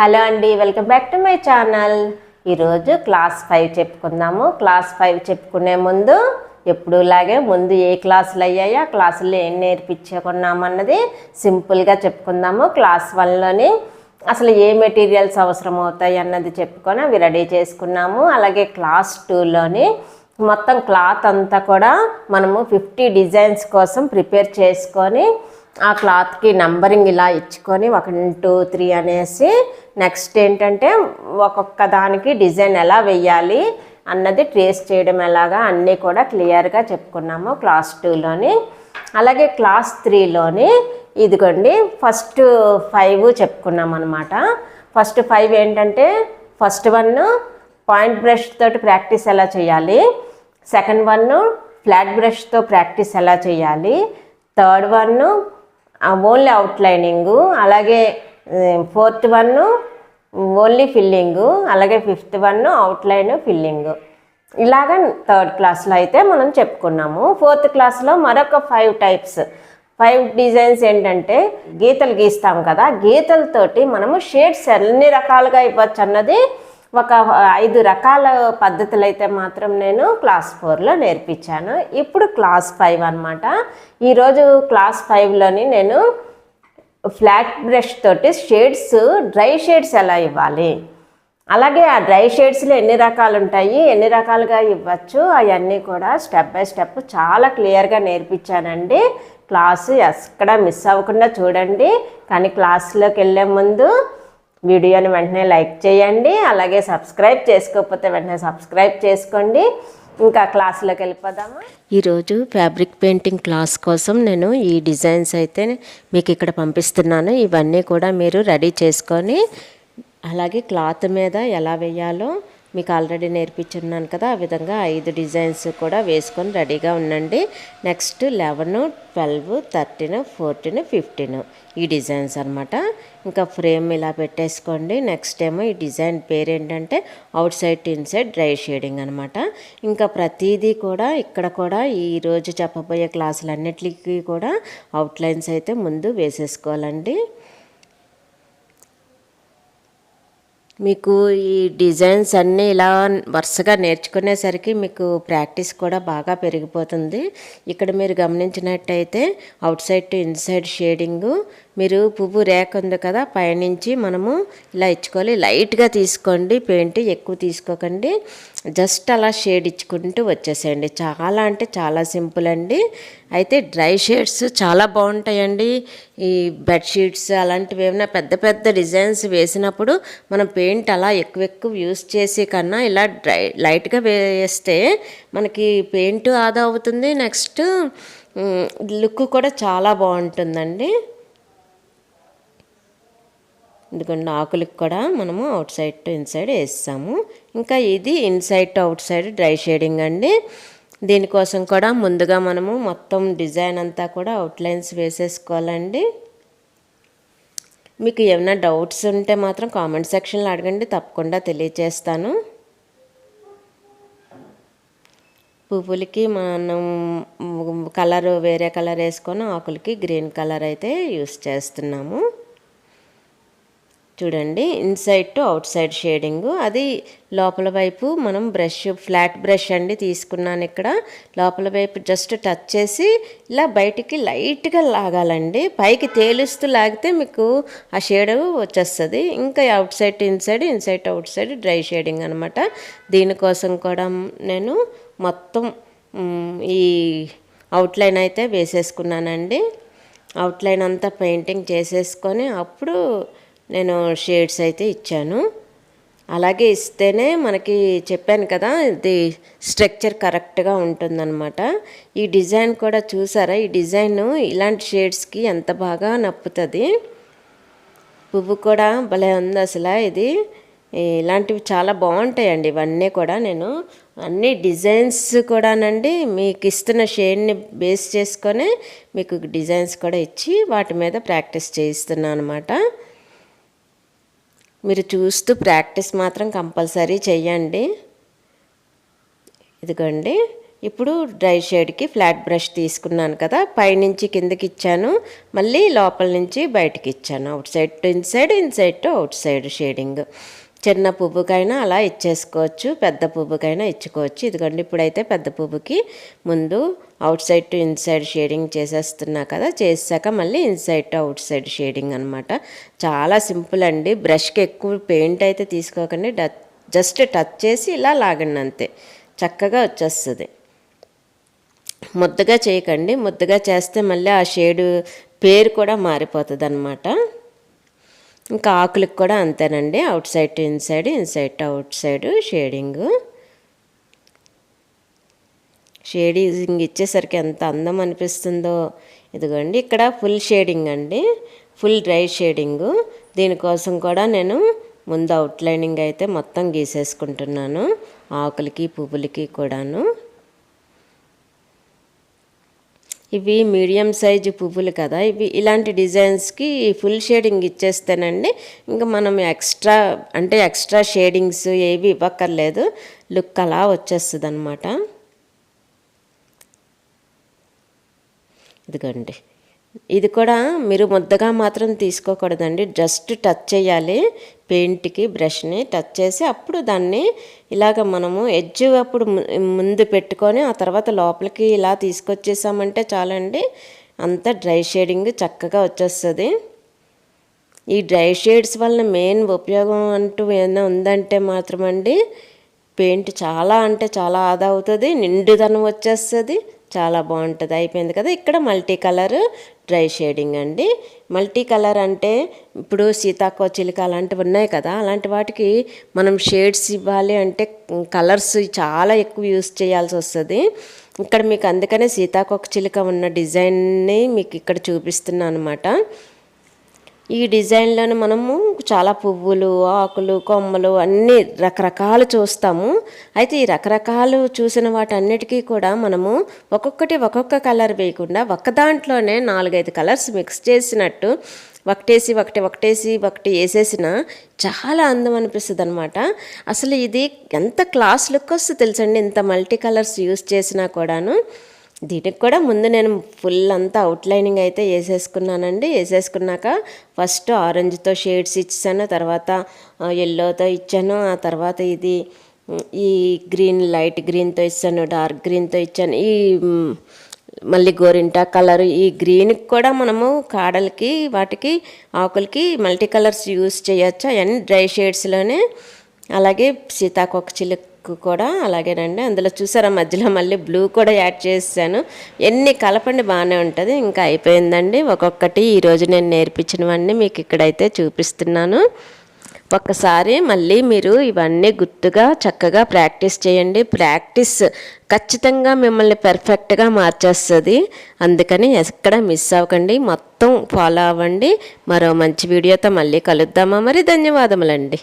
Hello అండి welcome back to my channel. ఈరోజు class five చెప్పుకుందాము. క్లాస్ ఫైవ్ చెప్పుకునే ముందు ఎప్పుడులాగే ముందు ఏ క్లాసులు అయ్యాయో ఆ క్లాసుల్లో ఏం నేర్పించుకున్నామన్నది సింపుల్గా చెప్పుకుందాము. క్లాస్ వన్లోని అసలు ఏ మెటీరియల్స్ అవసరం అవుతాయి అన్నది చెప్పుకొని అవి రెడీ చేసుకున్నాము. అలాగే క్లాస్ టూలోని మొత్తం క్లాత్ అంతా కూడా మనము ఫిఫ్టీ డిజైన్స్ కోసం ప్రిపేర్ చేసుకొని ఆ క్లాత్కి నంబరింగ్ ఇలా ఇచ్చుకొని ఒక టూ త్రీ అనేసి నెక్స్ట్ ఏంటంటే ఒక్కొక్క దానికి డిజైన్ ఎలా వెయ్యాలి అన్నది ట్రేస్ చేయడం ఎలాగా అన్నీ కూడా క్లియర్గా చెప్పుకున్నాము క్లాస్ టూలోని. అలాగే క్లాస్ త్రీలోని ఇదిగోండి ఫస్ట్ ఫైవ్ చెప్పుకున్నాం అనమాట ఫస్ట్ ఫైవ్ ఏంటంటే ఫస్ట్ వన్ పాయింట్ బ్రష్ తోటి ప్రాక్టీస్ ఎలా చేయాలి సెకండ్ వన్ ఫ్లాట్ బ్రష్తో ప్రాక్టీస్ ఎలా చేయాలి థర్డ్ వన్ ఓన్లీ అవుట్లైనింగు అలాగే ఫోర్త్ వన్ ఓన్లీ ఫిల్లింగు అలాగే ఫిఫ్త్ వన్ అవుట్లైన్ ఫిల్లింగు. ఇలాగ థర్డ్ క్లాస్లో అయితే మనం చెప్పుకున్నాము. ఫోర్త్ క్లాస్లో మరొక ఫైవ్ టైప్స్. ఫైవ్ డిజైన్స్ ఏంటంటే గీతలు గీస్తాం కదా గీతలతోటి మనము షేడ్స్ ఎన్ని రకాలుగా ఇవ్వచ్చు అన్నది ఒక ఐదు రకాల పద్ధతులు అయితే మాత్రం నేను క్లాస్ ఫోర్లో నేర్పించాను. ఇప్పుడు క్లాస్ ఫైవ్ అనమాట ఈరోజు క్లాస్ ఫైవ్లోని నేను ఫ్లాట్ బ్రష్ తోటి షేడ్స్ డ్రై షేడ్స్ ఎలా ఇవ్వాలి? అలాగే ఆ డ్రై షేడ్స్లో ఎన్ని రకాలు ఉంటాయి ఎన్ని రకాలుగా ఇవ్వచ్చు అవన్నీ కూడా స్టెప్ బై స్టెప్ చాలా క్లియర్గా నేర్పించానండి. క్లాసు ఎక్కడ మిస్ అవ్వకుండా చూడండి. కానీ క్లాస్లోకి వెళ్ళే ముందు వీడియోని వెంటనే లైక్ చేయండి అలాగే సబ్స్క్రైబ్ చేసుకోకపోతే వెంటనే సబ్స్క్రైబ్ చేసుకోండి. ఇంకా క్లాస్లోకి వెళ్ళిపోదామా? ఈరోజు ఫ్యాబ్రిక్ పెయింటింగ్ క్లాస్ కోసం నేను ఈ డిజైన్స్ అయితే మీకు ఇక్కడ పంపిస్తున్నాను. ఇవన్నీ కూడా మీరు రెడీ చేసుకొని అలాగే క్లాత్ మీద ఎలా వేయాలో మీకు ఆల్రెడీ నేర్పించున్నాను కదా ఆ విధంగా ఐదు డిజైన్స్ కూడా వేసుకొని రెడీగా ఉండండి. Next eleven twelve thirteen fourteen fifteen ఈ డిజైన్స్ అనమాట ఇంకా ఫ్రేమ్ ఇలా పెట్టేసుకోండి. నెక్స్ట్ ఏమో ఈ డిజైన్ పేరు ఏంటంటే outside to inside dry shading అనమాట ఇంకా ప్రతిదీ కూడా ఇక్కడ కూడా ఈరోజు చెప్పబోయే క్లాసులన్నిటికీ కూడా అవుట్లైన్స్ అయితే ముందు వేసేసుకోవాలండి. మీకు ఈ డిజైన్స్ అన్నీ ఇలా వరుసగా నేర్చుకునేసరికి మీకు ప్రాక్టీస్ కూడా బాగా పెరిగిపోతుంది. ఇక్కడ మీరు గమనించినట్టయితే outside to inside shading మీరు పువ్వు రేఖ ఉంది కదా పైనుంచి మనము ఇలా ఇచ్చుకోవాలి. లైట్గా తీసుకోండి పెయింట్ ఎక్కువ తీసుకోకండి. జస్ట్ అలా షేడ్ ఇచ్చుకుంటూ వచ్చేసేయండి. చాలా అంటే చాలా సింపుల్ అండి. అయితే డ్రై షేడ్స్ చాలా బాగుంటాయండి. ఈ బెడ్షీట్స్ అలాంటివి ఏమైనా పెద్ద పెద్ద డిజైన్స్ వేసినప్పుడు మనం పెయింట్ అలా ఎక్కువ ఎక్కువ యూస్ చేసి కన్నా ఇలా డ్రై లైట్గా వేస్తే మనకి పెయింట్ ఆదా అవుతుంది. నెక్స్ట్ లుక్ కూడా చాలా బాగుంటుందండి. ఎందుకంటే ఆకులకు కూడా మనము అవుట్ సైడ్ టు ఇన్సైడ్ వేస్తాము. ఇంకా ఇది inside to outside dry shading అండి. దీనికోసం కూడా ముందుగా మనము మొత్తం డిజైన్ అంతా కూడా అవుట్లైన్స్ వేసేసుకోవాలండి. మీకు ఏమైనా డౌట్స్ ఉంటే మాత్రం కామెంట్ సెక్షన్లో అడగండి తప్పకుండా తెలియచేస్తాను. పువ్వులకి మనం కలర్ వేరే కలర్ వేసుకొని ఆకులకి గ్రీన్ కలర్ అయితే యూస్ చేస్తున్నాము. చూడండి inside to outside shading అది లోపల వైపు మనం బ్రష్ ఫ్లాట్ బ్రష్ అండి తీసుకున్నాను ఇక్కడ. లోపల వైపు జస్ట్ టచ్ చేసి ఇలా బయటికి లైట్గా లాగాలండి. పైకి తేలుస్తూ లాగితే మీకు ఆ షేడ్ వచ్చేస్తుంది. ఇంకా outside inside inside to outside dry shading అనమాట దీనికోసం కూడా నేను మొత్తం ఈ అవుట్లైన్ అయితే వేసేసుకున్నానండి. అవుట్లైన్ అంతా పెయింటింగ్ చేసేసుకొని అప్పుడు నేను షేడ్స్ అయితే ఇచ్చాను. అలాగే ఇస్తేనే మనకి చెప్పాను కదా ఇది స్ట్రక్చర్ కరెక్ట్గా ఉంటుందన్నమాట. ఈ డిజైన్ కూడా చూసారా? ఈ డిజైన్ ఇలాంటి షేడ్స్కి ఎంత బాగా నప్పుతుంది. పువ్వు కూడా భలే ఉంది అసలు ఇది. ఇలాంటివి చాలా బాగుంటాయండి ఇవన్నీ కూడా నేను. అన్ని డిజైన్స్ కూడానండి మీకు ఇస్తున్న షేడ్ని బేస్ చేసుకొని మీకు డిజైన్స్ కూడా ఇచ్చి వాటి మీద ప్రాక్టీస్ చేయిస్తున్నాను అనమాట మీరు చూస్తూ ప్రాక్టీస్ మాత్రం కంపల్సరీ చెయ్యండి. ఇదిగోండి. ఇప్పుడు డ్రై షేడ్కి ఫ్లాట్ బ్రష్ తీసుకున్నాను కదా పైనుంచి కిందకి ఇచ్చాను మళ్ళీ లోపల నుంచి బయటికి ఇచ్చాను outside to inside inside to outside shading. చిన్న పువ్వుకైనా అలా ఇచ్చేసుకోవచ్చు పెద్ద పువ్వుకైనా ఇచ్చుకోవచ్చు. ఇదిగోండి ఇప్పుడైతే పెద్ద పువ్వుకి ముందు outside to inside shading చేసేస్తున్నా కదా చేసాక మళ్ళీ inside to outside shading అనమాట చాలా సింపుల్ అండి. బ్రష్కి ఎక్కువ పెయింట్ అయితే తీసుకోకండి. జస్ట్ టచ్ చేసి ఇలా లాగండి అంతే. చక్కగా వచ్చేస్తుంది. ముద్దగా చేయకండి. ముద్దగా చేస్తే మళ్ళీ ఆ షేడు పేరు కూడా మారిపోతుంది అనమాట ఇంకా ఆకులకు కూడా అంతేనండి. Outside to inside inside to outside shading. Shading ఇచ్చేసరికి ఎంత అందం అనిపిస్తుందో. ఇదిగోండి ఇక్కడ ఫుల్ షేడింగ్ అండి. Full dry shading. దీనికోసం కూడా నేను ముందు అవుట్లైనింగ్ అయితే మొత్తం గీసేసుకుంటున్నాను. ఆకులకి పువ్వులకి కూడాను. ఇవి మీడియం సైజు పువ్వులు కదా. ఇవి ఇలాంటి డిజైన్స్కి ఫుల్ షేడింగ్ ఇచ్చేస్తేనండి. ఇంకా మనం ఎక్స్ట్రా అంటే ఎక్స్ట్రా షేడింగ్స్ ఏవి ఇవ్వక్కర్లేదు. లుక్ అలా వచ్చేస్తుంది అనమాట ఇదిగోండి. ఇది కూడా మీరు ముద్దగా మాత్రం తీసుకోకూడదండి. జస్ట్ టచ్ చేయాలి. పెయింట్కి బ్రష్ని టచ్ చేసి అప్పుడు దాన్ని ఇలాగ మనము ఎడ్జ్ అప్పుడు ముందు పెట్టుకొని ఆ తర్వాత లోపలికి ఇలా తీసుకొచ్చేసామంటే చాలండి. అంతా డ్రై షేడింగ్ చక్కగా వచ్చేస్తుంది. ఈ డ్రై షేడ్స్ వలన మెయిన్ ఉపయోగం అంటూ ఏమైనా ఉందంటే మాత్రమండి పెయింట్ చాలా అంటే చాలా ఆదా అవుతుంది నిండుదనం వచ్చేస్తుంది. చాలా బాగుంటుంది. అయిపోయింది కదా. ఇక్కడ మల్టీ కలర్ డ్రై షేడింగ్ అండి. మల్టీ కలర్ అంటే ఇప్పుడు సీతాకో చిలుక అలాంటివి ఉన్నాయి కదా. అలాంటి వాటికి మనం షేడ్స్ ఇవ్వాలి అంటే కలర్స్ చాలా ఎక్కువ యూస్ చేయాల్సి వస్తుంది. ఇక్కడ మీకు అందుకనే సీతాకోక చిలుక ఉన్న డిజైన్ని మీకు ఇక్కడ చూపిస్తున్నాను అనమాట ఈ డిజైన్లను మనము చాలా పువ్వులు ఆకులు కొమ్మలు అన్నీ రకరకాలు చూస్తాము. అయితే ఈ రకరకాలు చూసిన వాటన్నిటికీ కూడా మనము ఒక్కొక్కటి ఒక్కొక్క కలర్ వేయకుండా ఒక్క దాంట్లోనే నాలుగైదు కలర్స్ మిక్స్ చేసినట్టు ఒకటేసి ఒకటి ఒకటేసి ఒకటి వేసేసిన చాలా అందం అనిపిస్తుంది అనమాట అసలు ఇది ఎంత క్లాస్ లుక్ వస్తుంది తెలుసండి ఇంత మల్టీ కలర్స్ యూస్ చేసినా కూడాను. దీనికి కూడా ముందు నేను ఫుల్ అంతా అవుట్లైనింగ్ అయితే వేసేసుకున్నానండి. వేసేసుకున్నాక ఫస్ట్ ఆరెంజ్తో షేడ్స్ ఇచ్చాను తర్వాత ఎల్లోతో ఇచ్చాను ఆ తర్వాత ఇది ఈ గ్రీన్ లైట్ గ్రీన్తో ఇచ్చాను డార్క్ గ్రీన్తో ఇచ్చాను. ఈ మళ్ళీ గోరింటా కలర్ ఈ గ్రీన్కి కూడా మనము కాడలకి వాటికి ఆకులకి మల్టీ కలర్స్ యూస్ చేయొచ్చు. అవన్నీ డ్రై షేడ్స్లోనే అలాగే సీతాకొక చిలుకు కూడా అలాగేనండి. అందులో చూసారా మధ్యలో మళ్ళీ బ్లూ కూడా యాడ్ చేశాను. ఎన్ని కలపండి బాగానే ఉంటుంది. ఇంకా అయిపోయిందండి. ఒక్కొక్కటి ఈరోజు నేను నేర్పించినవన్నీ మీకు ఇక్కడైతే చూపిస్తున్నాను. ఒక్కసారి మళ్ళీ మీరు ఇవన్నీ గుర్తుగా చక్కగా ప్రాక్టీస్ చేయండి. ప్రాక్టీస్ ఖచ్చితంగా మిమ్మల్ని పెర్ఫెక్ట్గా మార్చేస్తుంది. అందుకని ఎక్కడ మిస్ అవ్వకండి. మొత్తం ఫాలో అవ్వండి. మరో మంచి వీడియోతో మళ్ళీ కలుద్దామా? మరి ధన్యవాదములండి.